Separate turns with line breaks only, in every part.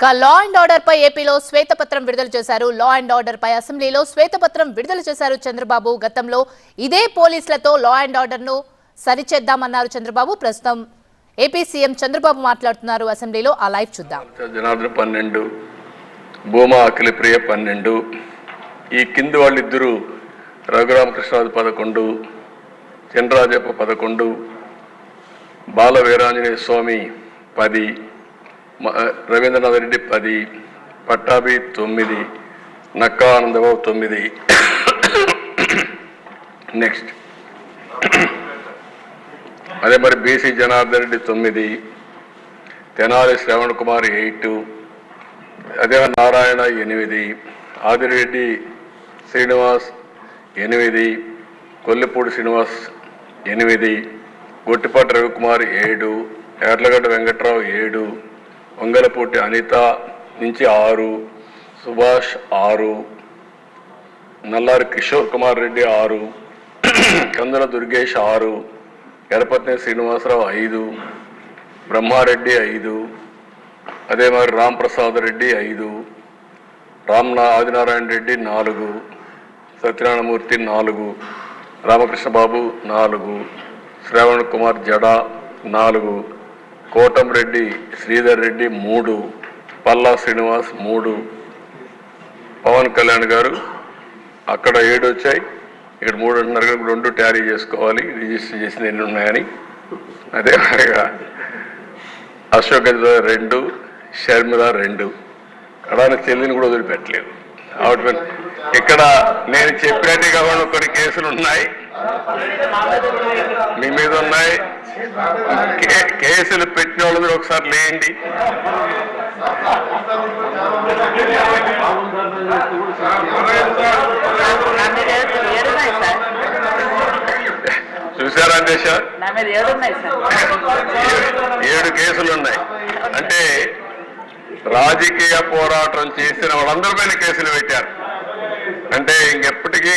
ఇక law and order పై ఏపీలో శ్వేతపత్రం విడుదల చేశారు. లా అండ్ ఆర్డర్ పై అసెంబ్లీలో శ్వేతపత్రం విడుదల చేశారు చంద్రబాబు. గతంలో ఇదే పోలీసులతో లా అండ్ ఆర్డర్ను సరిచేద్దామన్నారు చంద్రబాబు. ప్రస్తుతం ఏపీ సీఎం చంద్రబాబు మాట్లాడుతున్నారు. అసెంబ్లీలో ఆ లైవ్ చూద్దాం.
జనార్దన్ పన్నెండు భూమా అఖిలప్రియ పన్నెండు ఈ కింది వాళ్ళిద్దరూ రఘురామకృష్ణరాజు పదకొండు చినరాజప్ప పదకొండు బాల వీరాంజనేయ స్వామి పది రవీంద్రనాథ్ రెడ్డి పది పట్టాభి తొమ్మిది నక్కా ఆనందబాబు తొమ్మిది. నెక్స్ట్ అదే మరి బీసీ జనార్దన్ రెడ్డి తొమ్మిది తెనాలి శ్రవణ్ కుమార్ ఎయిట్ అదే నారాయణ ఎనిమిది ఆదిరెడ్డి శ్రీనివాస్ ఎనిమిది కొల్లిపూడి శ్రీనివాస్ ఎనిమిది గొట్టిపాటి రవికుమార్ ఏడు ఎర్లగడ్డ వెంకట్రావు ఏడు వంగలపూటి అనిత నుంచి ఆరు సుభాష్ ఆరు నల్లారి కిషోర్ కుమార్ రెడ్డి ఆరు కందుల దుర్గేష్ ఆరు ఎరపత్ని శ్రీనివాసరావు ఐదు బ్రహ్మారెడ్డి ఐదు అదే మరి రాంప్రసాద్ రెడ్డి ఐదు రామ్నా ఆదినారాయణ రెడ్డి నాలుగు సత్యనారాయణమూర్తి నాలుగు రామకృష్ణ బాబు నాలుగు శ్రావణ్ కుమార్ జడా నాలుగు కోటంరెడ్డి శ్రీధర్ రెడ్డి మూడు పల్లా శ్రీనివాస్ మూడు పవన్ కళ్యాణ్ గారు అక్కడ ఏడు వచ్చాయి ఇక్కడ మూడు అంటున్నారు కనుక రెండు ట్యారీ చేసుకోవాలి. రిజిస్టర్ చేసిన ఎన్ని ఉన్నాయని. అదే మాదిరిగా అశోక్ గజరాజ్ రెండు షర్మిల రెండు. కడాన చెల్లిని కూడా వదిలిపెట్టలేదు. ఆవిడ ఇక్కడ నేను చెప్పినట్టు కాబట్టి కొన్ని కేసులు ఉన్నాయి. మీ మీద ఉన్నాయి. కేసులు పెట్టిన వాళ్ళు ఒకసారి లేండి.
ఏడు
చూసారా దేశ
సార్
ఏడు కేసులు ఉన్నాయి. అంటే రాజకీయ పోరాటం చేసిన వాళ్ళందరిపైన కేసులు పెట్టారు. అంటే ఇంకెప్పటికీ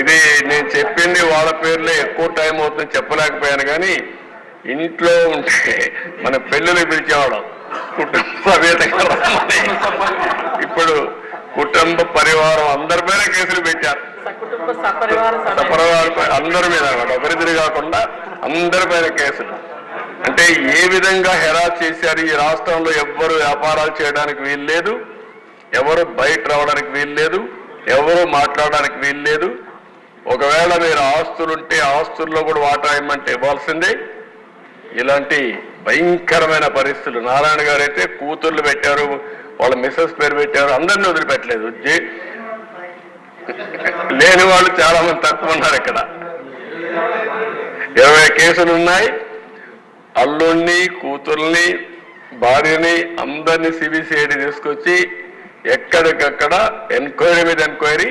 ఇది నేను చెప్పింది వాళ్ళ పేర్లే ఎక్కువ టైం అవుతుంది చెప్పలేకపోయాను కానీ ఇంట్లో ఉంటే మన పెళ్ళిని పిలిచేవాడు కుటుంబ సమేతంగా ఇప్పుడు కుటుంబ పరివారం అందరి మీద కేసులు పెట్టారు.
సపరివారం
అందరి మీద ఒకరిద్దరు కాకుండా అందరిపైన కేసులు. అంటే ఏ విధంగా హెరాస్ చేశారు? ఈ రాష్ట్రంలో ఎవ్వరు వ్యాపారాలు చేయడానికి వీలు లేదు ఎవరు బయట రావడానికి వీలు లేదు ఎవరు మాట్లాడడానికి వీలు లేదు ఒకవేళ మీరు ఆస్తులుంటే ఆస్తుల్లో కూడా వాటా ఇమ్మంటే ఇవ్వాల్సిందే. ఇలాంటి భయంకరమైన పరిస్థితులు. నారాయణ గారు అయితే కూతుర్లు పెట్టారు వాళ్ళ మిస్సెస్ పేరు పెట్టారు అందరినీ వదిలిపెట్టలేదు. లేని వాళ్ళు చాలా మంది తక్కువ ఉన్నారు ఇక్కడ. ఇరవై కేసులు ఉన్నాయి. అల్లుణ్ణి కూతుర్ని భార్యని అందరినీ సిబిసిఐడి తీసుకొచ్చి ఎక్కడికక్కడ ఎంక్వైరీ మీద ఎంక్వైరీ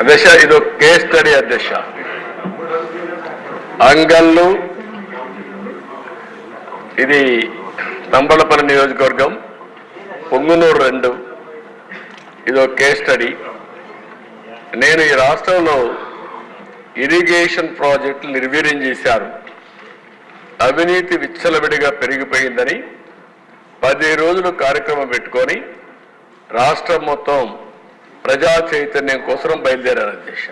అధ్యక్ష ఇది ఒక కేస్ స్టడీ అధ్యక్ష. అంగళ్ళు ఇది తంబళపల్లి నియోజకవర్గం పొంగునూరు రెండు. ఇది ఒక కేస్ స్టడీ నేను ఈ రాష్ట్రంలో ఇరిగేషన్ ప్రాజెక్టులు నిర్వీర్యం చేశారు. అవినీతి విచ్చలవిడిగా పెరిగిపోయిందని పది రోజులు కార్యక్రమం పెట్టుకొని రాష్ట్రం మొత్తం ప్రజా చైతన్యం కోసం బయలుదేరారు అధ్యక్ష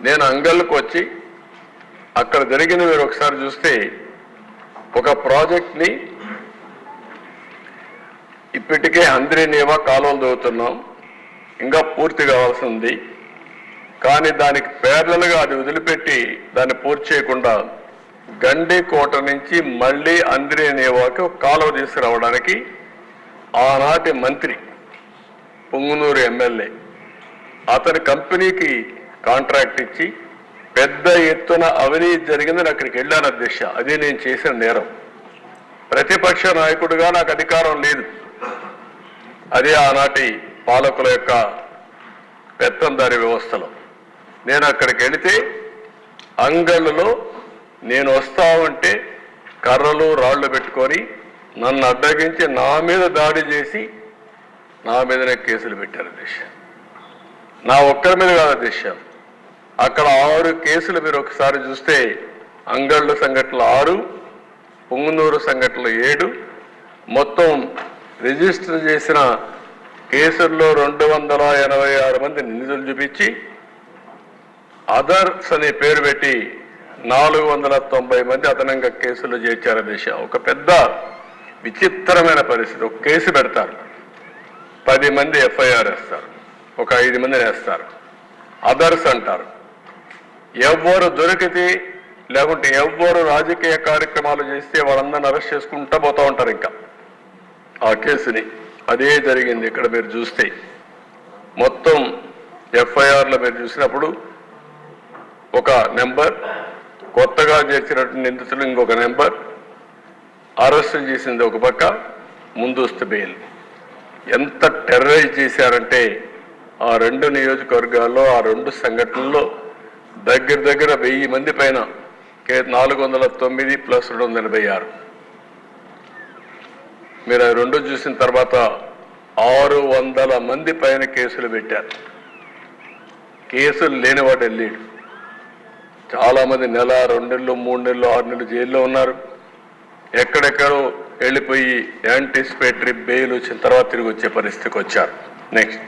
నేను అంగళ్ళకు వచ్చి అక్కడ జరిగిన మీరు ఒకసారి చూస్తే ఒక ప్రాజెక్ట్ని ఇప్పటికే హంద్రీనేవా కాలువలు దవ్వుతున్నాం ఇంకా పూర్తి కావాల్సింది కానీ దానికి పేర్లలుగా అది వదిలిపెట్టి దాన్ని పూర్తి చేయకుండా గండి కోట నుంచి మళ్ళీ అంద్రేనేవాకి ఒక కాలువ తీసుకురావడానికి ఆనాటి మంత్రి పొంగునూరు ఎమ్మెల్యే. అతని కంపెనీకి కాంట్రాక్ట్ ఇచ్చి పెద్ద ఎత్తున అవినీతి జరిగిందని అక్కడికి వెళ్ళాను అధ్యక్ష. అది నేను చేసిన నేరం. ప్రతిపక్ష నాయకుడిగా నాకు అధికారం లేదు. అదే ఆనాటి పాలకుల యొక్క పెత్తందారి వ్యవస్థలో. నేను అక్కడికి వెళితే అంగళ్ళలో నేను వస్తా ఉంటే కర్రలు రాళ్ళు పెట్టుకొని నన్ను అడ్డగించి నా మీద దాడి చేసి నా మీదనే కేసులు పెట్టారు అధ్యక్ష నా ఒక్కరి మీద కాదు దేశం. అక్కడ ఆరు కేసులు మీరు ఒకసారి చూస్తే అంగళ్ళు సంఘటనలు ఆరు పొంగునూరు సంఘటనలు ఏడు. మొత్తం రిజిస్టర్ చేసిన కేసుల్లో రెండు వందల ఎనభై ఆరు మంది నిందితులు చూపించి అదర్స్ అనే పేరు పెట్టి నాలుగు వందల తొంభై మంది అదనంగా కేసులు చేర్చారు దిశ. ఒక పెద్ద విచిత్రమైన పరిస్థితి. ఒక కేసు పెడతారు. పది మంది ఎఫ్ఐఆర్ వేస్తారు. ఒక ఐదు మందిని వేస్తారు. అదర్స్ అంటారు. ఎవ్వరు దొరికితే లేకుంటే ఎవ్వరు రాజకీయ కార్యక్రమాలు చేస్తే వాళ్ళందరిని అరెస్ట్ చేసుకుంటా పోతా ఉంటారు ఇంకా. ఆ కేసుని అదే జరిగింది ఇక్కడ మీరు చూస్తే. మొత్తం ఎఫ్ఐఆర్లో మీరు చూసినప్పుడు ఒక నెంబర్ కొత్తగా చేసినటువంటి నిందితులు ఇంకొక నెంబర్. అరెస్ట్ చేసింది ఒక పక్క ముందస్తు బెయిల్. ఎంత టెర్రరైజ్ చేశారంటే ఆ రెండు నియోజకవర్గాల్లో ఆ రెండు సంఘటనల్లో దగ్గర దగ్గర వెయ్యి మంది పైన కే- నాలుగు వందల తొమ్మిది ప్లస్ రెండు వందల ఎనభై ఆరు. మీరు ఆ రెండు చూసిన తర్వాత ఆరు వందల మంది పైన కేసులు పెట్టారు. కేసులు లేనివాడు వెళ్ళాడు చాలా మంది నెల రెండు నెలలు మూడు నెలలు ఆరు నెలలు జైల్లో ఉన్నారు. ఎక్కడెక్కడో వెళ్ళిపోయి యాంటిసిపేటరీ బెయిల్ వచ్చిన తర్వాత తిరిగి వచ్చే పరిస్థితికి వచ్చారు. నెక్స్ట్